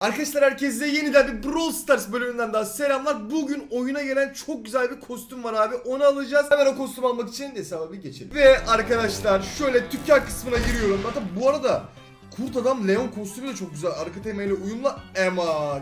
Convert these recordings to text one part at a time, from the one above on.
Arkadaşlar herkese yeniden bir Brawl Stars bölümünden daha selamlar. Bugün oyuna gelen çok güzel bir kostüm var abi. Onu alacağız. Hemen o kostüm almak için hesaba bir geçelim. Ve arkadaşlar şöyle dükkan kısmına giriyorum. Zaten bu arada Kurt Adam Leon kostümü de çok güzel. Arka temayla uyumlu ama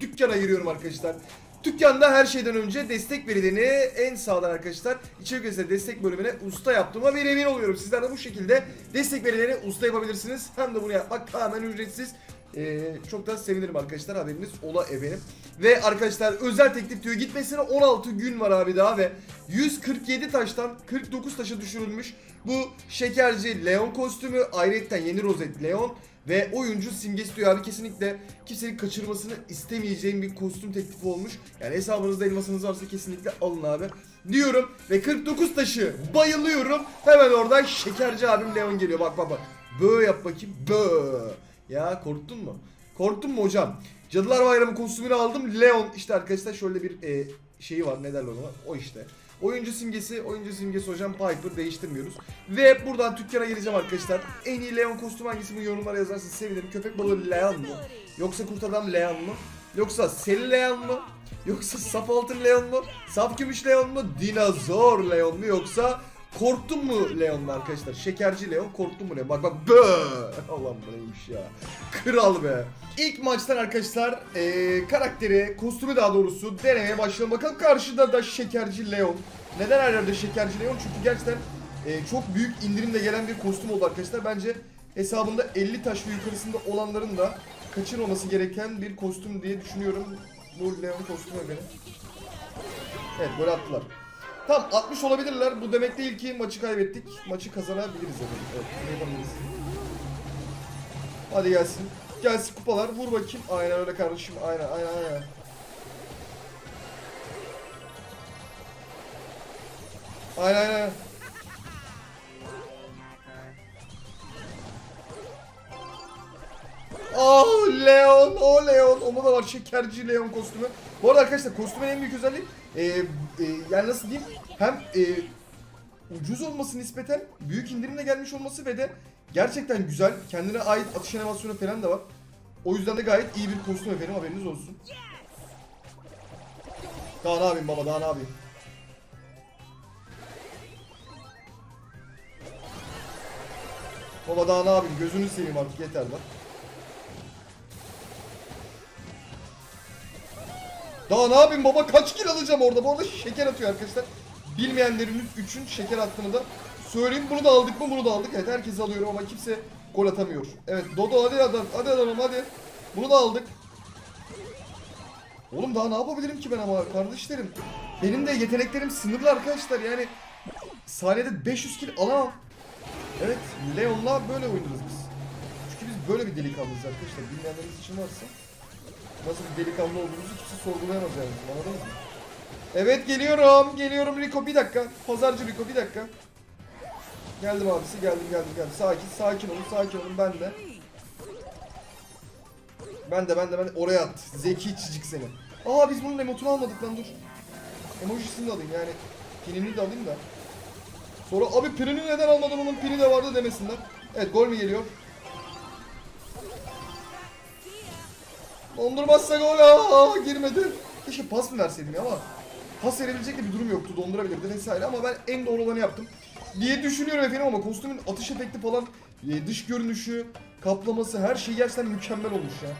dükkana giriyorum arkadaşlar. Dükkanda her şeyden önce destek verileni en sağdan arkadaşlar içerik destek bölümüne usta yaptığıma bir emin oluyorum. Sizler de bu şekilde destek verileni usta yapabilirsiniz. Hem de bunu yapmak tamamen ücretsiz. Ee, çok da sevinirim arkadaşlar haberiniz ola efendim. Ve arkadaşlar özel teklif diyor gitmesine 16 gün var abi daha ve 147 taştan 49 taşa düşürülmüş bu şekerci Leon kostümü ayrıca yeni rozet Leon ve oyuncu simgesi diyor abi kesinlikle kimsenin kaçırmasını istemeyeceğim bir kostüm teklifi olmuş. Yani hesabınızda elmasınız varsa kesinlikle alın abi diyorum ve 49 taşı bayılıyorum. Hemen oradan şekerci abim Leon geliyor bak bak bak. Bö yap bakayım bö. Ya korktun mu? Korktun mu hocam? Cadılar Bayramı kostümünü aldım. Leon işte arkadaşlar şöyle bir e, şeyi var. Ne derler ona? O işte. Oyuncu simgesi, oyuncu simgesi hocam Piper değiştirmiyoruz. Ve buradan dükkana geleceğim arkadaşlar. En iyi Leon kostüm hangisi bu yorumlara yazarsanız sevinirim. Köpek balığı Leon mu? Yoksa kurt adam Leon mu? Yoksa Sel Leon mu? Yoksa saf altın Leon mu? Saf gümüş Leon mu? Dinozor Leon mu? Yoksa Korktun mu Leon'la arkadaşlar? Şekerci Leon korktun mu Leon? Bak bak bö. Allah'ım bu neymiş ya. Kral be. İlk maçtan arkadaşlar eee, karakteri, kostümü daha doğrusu denemeye başlayalım. Bakalım karşıda da Şekerci Leon. Neden her yerde Şekerci Leon? Çünkü gerçekten eee, çok büyük indirimle gelen bir kostüm oldu arkadaşlar. Bence hesabında 50 taş ve yukarısında olanların da kaçırmaması gereken bir kostüm diye düşünüyorum. Bu Leon kostümü benim. Evet gol attılar. Tamam 60 olabilirler. Bu demek değil ki maçı kaybettik. Maçı kazanabiliriz efendim. Evet yapabiliriz. Hadi gelsin. Gelsin kupalar. Vur bakayım. Aynen öyle kardeşim. Aynen aynen aynen. Aynen aynen. Oh Leon, o Leon. Onda da var şekerci Leon kostümü. Bu arada arkadaşlar kostümün en büyük özelliği e, e, yani nasıl diyeyim hem e, ucuz olması nispeten büyük indirimle gelmiş olması ve de gerçekten güzel. Kendine ait atış animasyonu falan da var. O yüzden de gayet iyi bir kostüm efendim haberiniz olsun. Daha ne yapayım baba daha ne yapayım. Baba daha ne yapayım gözünü seveyim artık yeter lan. Daha ne yapayım baba kaç kill alacağım orada bu arada şeker atıyor arkadaşlar. Bilmeyenleriniz üçün şeker attığını da söyleyeyim. Bunu da aldık mı bunu da aldık. Evet herkes alıyorum ama kimse gol atamıyor. Evet Dodo hadi adam hadi adamım hadi. Bunu da aldık. Oğlum daha ne yapabilirim ki ben ama kardeşlerim. Benim de yeteneklerim sınırlı arkadaşlar yani. Saniyede 500 kill alamam. Evet Leon'la böyle oynarız biz. Çünkü biz böyle bir delikanlıyız arkadaşlar. Bilmeyenleriniz için varsa. Nasıl bir delikanlı olduğumuzu kimse sorgulayamaz yani. Anladınız mı? Evet geliyorum. Geliyorum Rico bir dakika. Pazarcı Rico bir dakika. Geldim abisi geldim geldim geldim. Sakin sakin olun sakin olun ben de. Ben de ben de ben de. Oraya at. Zeki çicik seni. Aa biz bunun emotunu almadık lan dur. Emojisini de alayım yani. Pinini de alayım da. Sonra abi pinini neden almadın onun pini de vardı demesinler. Evet gol mü geliyor? Dondurmazsa gol aa girmedi. Keşke pas mı verseydim ya ama pas verebilecek de bir durum yoktu. Dondurabilirdi vesaire ama ben en doğru olanı yaptım. Diye düşünüyorum efendim ama kostümün atış efekti falan e, dış görünüşü, kaplaması her şey gerçekten mükemmel olmuş ya.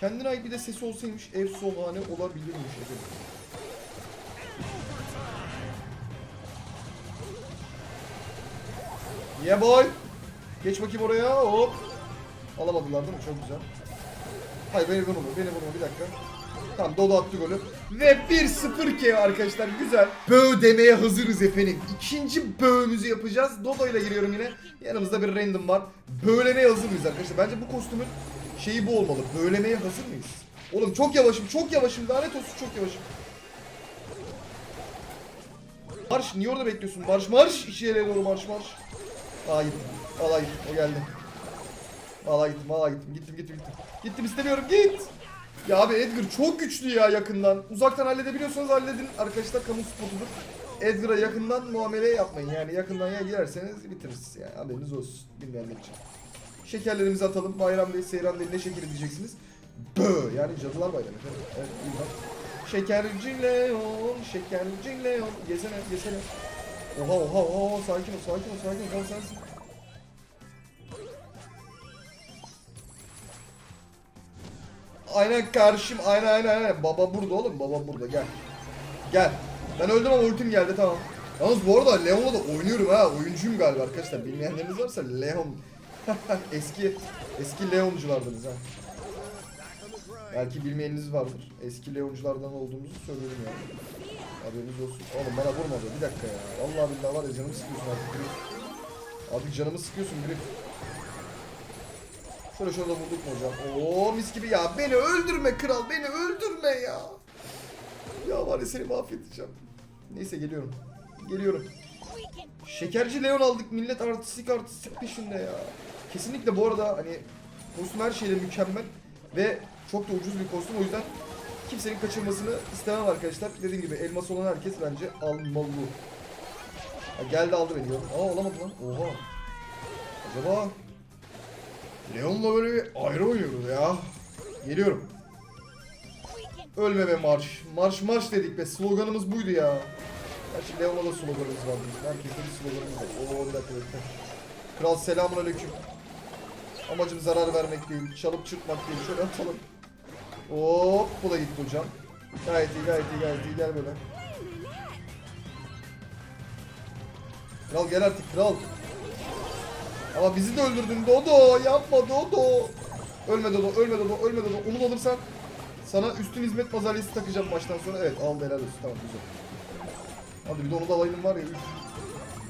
Kendine ait bir de sesi olsaymış efsane olabilirmiş efendim. Yeah boy. Geç bakayım oraya hop. Alamadılar değil mi? Çok güzel. Hayır beni vurma, beni vurma bir dakika. Tamam Dodo attı golü. Ve 1-0 ki arkadaşlar güzel. Böğ demeye hazırız efendim. İkinci böğümüzü yapacağız. Dodo ile giriyorum yine. Yanımızda bir random var. Böğlemeye hazır mıyız arkadaşlar? Bence bu kostümün şeyi bu olmalı. Böğlemeye hazır mıyız? Oğlum çok yavaşım, çok yavaşım. Lanet olsun çok yavaşım. Marş, niye orada bekliyorsun? Marş, marş. Yere doğru marş, marş. Gittim. Valla gittim, o geldi. Valla gittim, valla gittim. Gittim, gittim, gittim. Gittim istemiyorum, git. Ya abi Edgar çok güçlü ya yakından. Uzaktan halledebiliyorsanız halledin. Arkadaşlar kamu spotudur. Edgar'a yakından muamele yapmayın. Yani yakından ya girerseniz bitiririz. Yani haberiniz olsun. Bilmeyenler için. Şekerlerimizi atalım. Bayram değil, seyran değil. Ne şekeri diyeceksiniz. Bö yani cadılar bayramı. Evet, bak. Şekerci Leon, şekerci Leon. Yesene, yesene. Oha oha oha sakin ol sakin ol sakin ol tamam sensin. Aynen karşım aynen aynen aynen. Baba burada oğlum baba burada gel. Gel. Ben öldüm ama ultim geldi tamam. Yalnız bu arada Leon'la da oynuyorum ha. Oyuncuyum galiba arkadaşlar. Bilmeyenleriniz varsa Leon. eski eski Leonculardınız ha. Belki bilmeyeniniz vardır. Eski Leonculardan olduğumuzu söyleyelim yani. Haberiniz olsun. Oğlum bana vurma be. Bir dakika ya. Vallahi billahi var ya canımı sıkıyorsun artık. Abi canımı sıkıyorsun Grif. Şöyle şöyle vurduk mu hocam? Oo mis gibi ya. Beni öldürme kral. Beni öldürme ya. Ya var ya seni mahvedeceğim. Neyse geliyorum. Geliyorum. Şekerci Leon aldık. Millet artistik artistik peşinde ya. Kesinlikle bu arada hani kostüm her şeyle mükemmel ve çok da ucuz bir kostüm o yüzden kimsenin kaçırmasını istemem arkadaşlar. Dediğim gibi elması olan herkes bence almalı. Ha, geldi aldı beni. Aa olamadı lan. Oha. Acaba Leon'la böyle bir ayrı oynuyoruz ya. Geliyorum. Ölme be marş. Marş marş dedik be. Sloganımız buydu ya. Gerçi Leon'la da sloganımız vardı. Herkesin bir sloganımız var. Oo bir dakika bekle. Kral selamun aleyküm. Amacım zarar vermek değil. Çalıp çırpmak değil. Şöyle atalım. Hop bu da gitti hocam. Gayet iyi gayet iyi gayet iyi. Gel böyle. Kral gel artık kral. Ama bizi de öldürdün Dodo. Yapma Dodo. Ölme Dodo, ölme Dodo, ölme Dodo. Onu alırsan sana üstün hizmet pazarlısı takacağım baştan sonra. Evet al helal olsun. Tamam güzel. Hadi bir de onu da alayım var ya. Üf.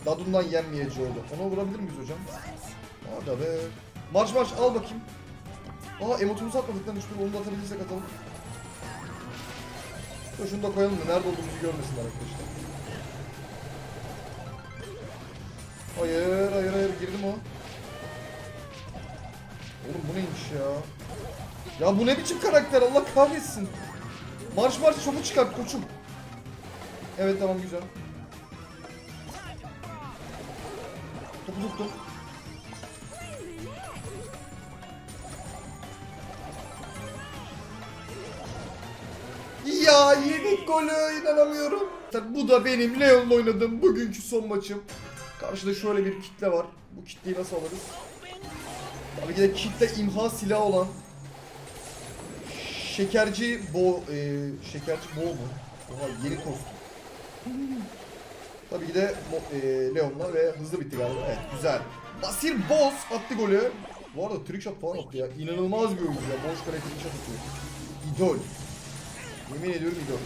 Dadundan yenmeyeceği oldu. Ona vurabilir miyiz hocam? Hadi be. Marş marş al bakayım. Aa emotumuzu atmadık lan üstüne onu da atabilirsek atalım. Şunu da koyalım da nerede olduğumuzu görmesinler arkadaşlar. Hayır hayır hayır girdim o. Oğlum bu neymiş ya? Ya bu ne biçim karakter Allah kahretsin. Marş marş çabuk çıkart koçum. Evet tamam güzel. Topu tuttum. Ya yedik golü inanamıyorum. Bu da benim Leon'la oynadığım bugünkü son maçım. Karşıda şöyle bir kitle var. Bu kitleyi nasıl alırız? Ki de kitle imha silahı olan Şekerci Bo e, Şekerci Bo mu? Oha yeni kostüm. Tabii ki de e, Leon'la ve hızlı bitti galiba. Evet güzel. Basir Boz attı golü. Bu arada trick shot falan attı ya. İnanılmaz bir oyuncu ya. Boş kale trick shot atıyor. İdol. Yemin ediyorum idol.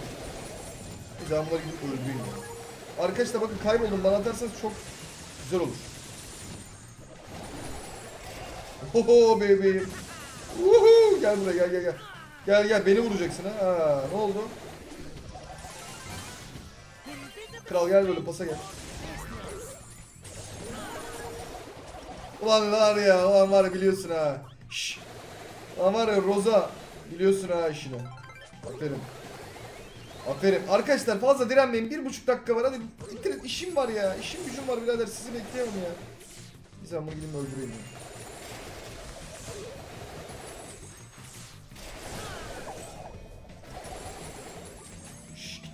Biz ben bunları gidip öldüreyim ya. Arkadaşlar bakın kayboldum. Bana atarsanız çok güzel olur. Oho bebeğim. Uhu, gel buraya gel gel gel. Gel gel beni vuracaksın ha. ha. Ne oldu? Kral gel böyle pasa gel. Ulan var ya, ulan var biliyorsun ha. Şşş. Ulan var ya Roza biliyorsun ha işini. Aferin. Aferin. Arkadaşlar fazla direnmeyin. Bir buçuk dakika var. Hadi bitirin. İşim var ya. İşim gücüm var birader. Sizi bekleyemem ya. Bir ben bunu gideyim öldüreyim ya.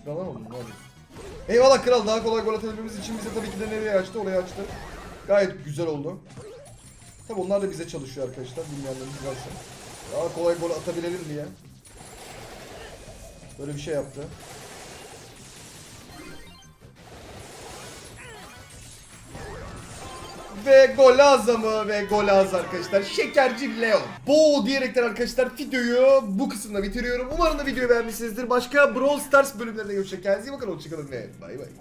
Lan oğlum. ne yapıyorsun? Eyvallah kral. Daha kolay gol atabilmemiz için bize tabii ki de nereye açtı? Oraya açtı. Gayet güzel oldu. Tabi onlar da bize çalışıyor arkadaşlar. Bilmeyenleriniz varsa. Daha kolay gol atabilelim diye. Böyle bir şey yaptı. Ve gol azamı ve gol az arkadaşlar. Şekerci Leon. Bo diyerekten arkadaşlar videoyu bu kısımda bitiriyorum. Umarım da videoyu beğenmişsinizdir. Başka Brawl Stars bölümlerinde görüşeceğiz. Kendinize iyi bakın. Hoşçakalın ve bay bay.